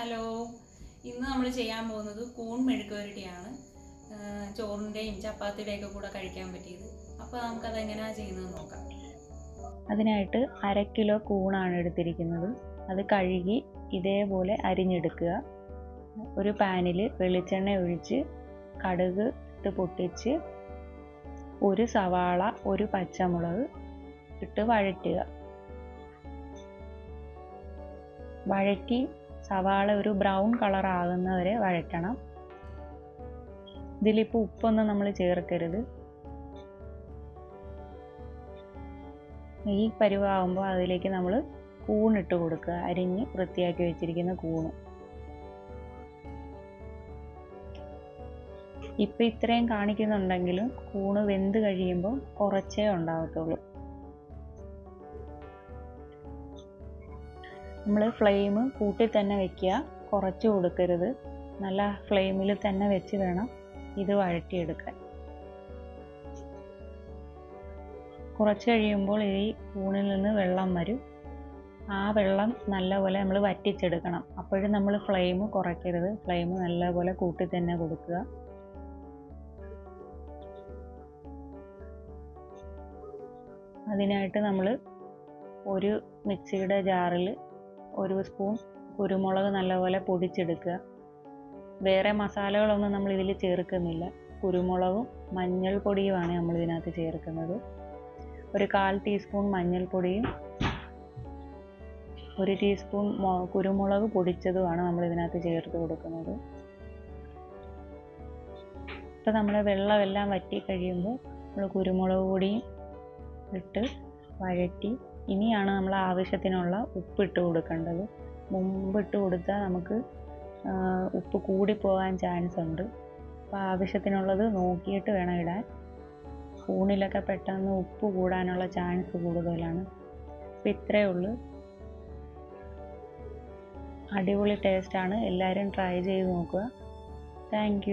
Hello. ഇന്ന് നമ്മൾ ചെയ്യാൻ പോകുന്നത് കൂൺ മെഴുക്കുവരട്ടിയാണ് ചോറിന്റെയും ചപ്പാത്തിയുടെയും ഒക്കെ കൂടെ കഴിക്കാൻ പറ്റിയത്. അപ്പോൾ നമുക്കത് എങ്ങനെയാണ് ചെയ്യുന്നത് നോക്കാം. അതിനായിട്ട് അര കിലോ കൂണാണ് എടുത്തിരിക്കുന്നത്. അത് കഴുകി ഇതേപോലെ അരിഞ്ഞെടുക്കുക. ഒരു പാനിൽ വെളിച്ചെണ്ണ ഒഴിച്ച് കടുക് ഇട്ട് പൊട്ടിച്ച് ഒരു സവാള ഒരു പച്ചമുളക് ഇട്ട് വഴറ്റുക. വഴറ്റി സവാള ഒരു ബ്രൗൺ കളർ ആകുന്നവരെ വഴറ്റണം. ഇതിലിപ്പോൾ ഉപ്പൊന്നും നമ്മൾ ചേർക്കരുത്. ഈ പരുവാകുമ്പോൾ അതിലേക്ക് നമ്മൾ കൂണിട്ട് കൊടുക്കുക. അരിഞ്ഞ് വൃത്തിയാക്കി വെച്ചിരിക്കുന്ന കൂണ്. ഇപ്പം ഇത്രയും കാണിക്കുന്നുണ്ടെങ്കിലും കൂണ് വെന്ത് കഴിയുമ്പോൾ കുറച്ചേ ഉണ്ടാകത്തുള്ളൂ നമ്മൾ ഫ്ലെയിം കൂട്ടി തന്നെ വെക്കുക. കുറച്ച് കൊടുക്കരുത്. നല്ല ഫ്ലെയിമിൽ തന്നെ വെച്ച് വേണം ഇത് വഴറ്റിയെടുക്കാൻ. കുറച്ച് കഴിയുമ്പോൾ ഈ ഊണിൽ നിന്ന് വെള്ളം വരും. ആ വെള്ളം നല്ലപോലെ നമ്മൾ വറ്റിച്ചെടുക്കണം. അപ്പോഴും നമ്മൾ ഫ്ലെയിം കുറയ്ക്കരുത്. ഫ്ലെയിം നല്ലപോലെ കൂട്ടി തന്നെ കൊടുക്കുക. അതിനായിട്ട് നമ്മൾ ഒരു മിക്സിയുടെ ജാറിൽ ഒരു സ്പൂൺ കുരുമുളക് നല്ലപോലെ പൊടിച്ചെടുക്കുക. വേറെ മസാലകളൊന്നും നമ്മൾ ഇതിൽ ചേർക്കുന്നില്ല. കുരുമുളകും മഞ്ഞൾപ്പൊടിയുമാണ് നമ്മൾ ഇതിനകത്ത് ചേർക്കുന്നത്. ഒരു കാൽ ടീസ്പൂൺ മഞ്ഞൾപ്പൊടിയും ഒരു ടീസ്പൂൺ കുരുമുളക് പൊടിച്ചതുമാണ് നമ്മൾ ഇതിനകത്ത് ചേർത്ത് കൊടുക്കുന്നത്. ഇപ്പം നമ്മുടെ വെള്ളമെല്ലാം വറ്റി കഴിയുമ്പോൾ നമ്മൾ കുരുമുളക് പൊടിയും ഇട്ട് വഴറ്റി ഇനിയാണ് നമ്മൾ ആവശ്യത്തിനുള്ള ഉപ്പ് ഇട്ട് കൊടുക്കേണ്ടത്. മുമ്പ് ഇട്ട് കൊടുത്താൽ നമുക്ക് ഉപ്പ് കൂടിപ്പോകാൻ ചാൻസ് ഉണ്ട്. അപ്പോൾ ആവശ്യത്തിനുള്ളത് നോക്കിയിട്ട് വേണം ഇടാൻ. സ്പൂണിലൊക്കെ പെട്ടെന്ന് ഉപ്പ് കൂടാനുള്ള ചാൻസ് കൂടുതലാണ്. അപ്പോൾ ഇത്രയേ ഉള്ളൂ. അടിപൊളി ടേസ്റ്റാണ് എല്ലാവരും ട്രൈ ചെയ്ത് നോക്കുക. താങ്ക്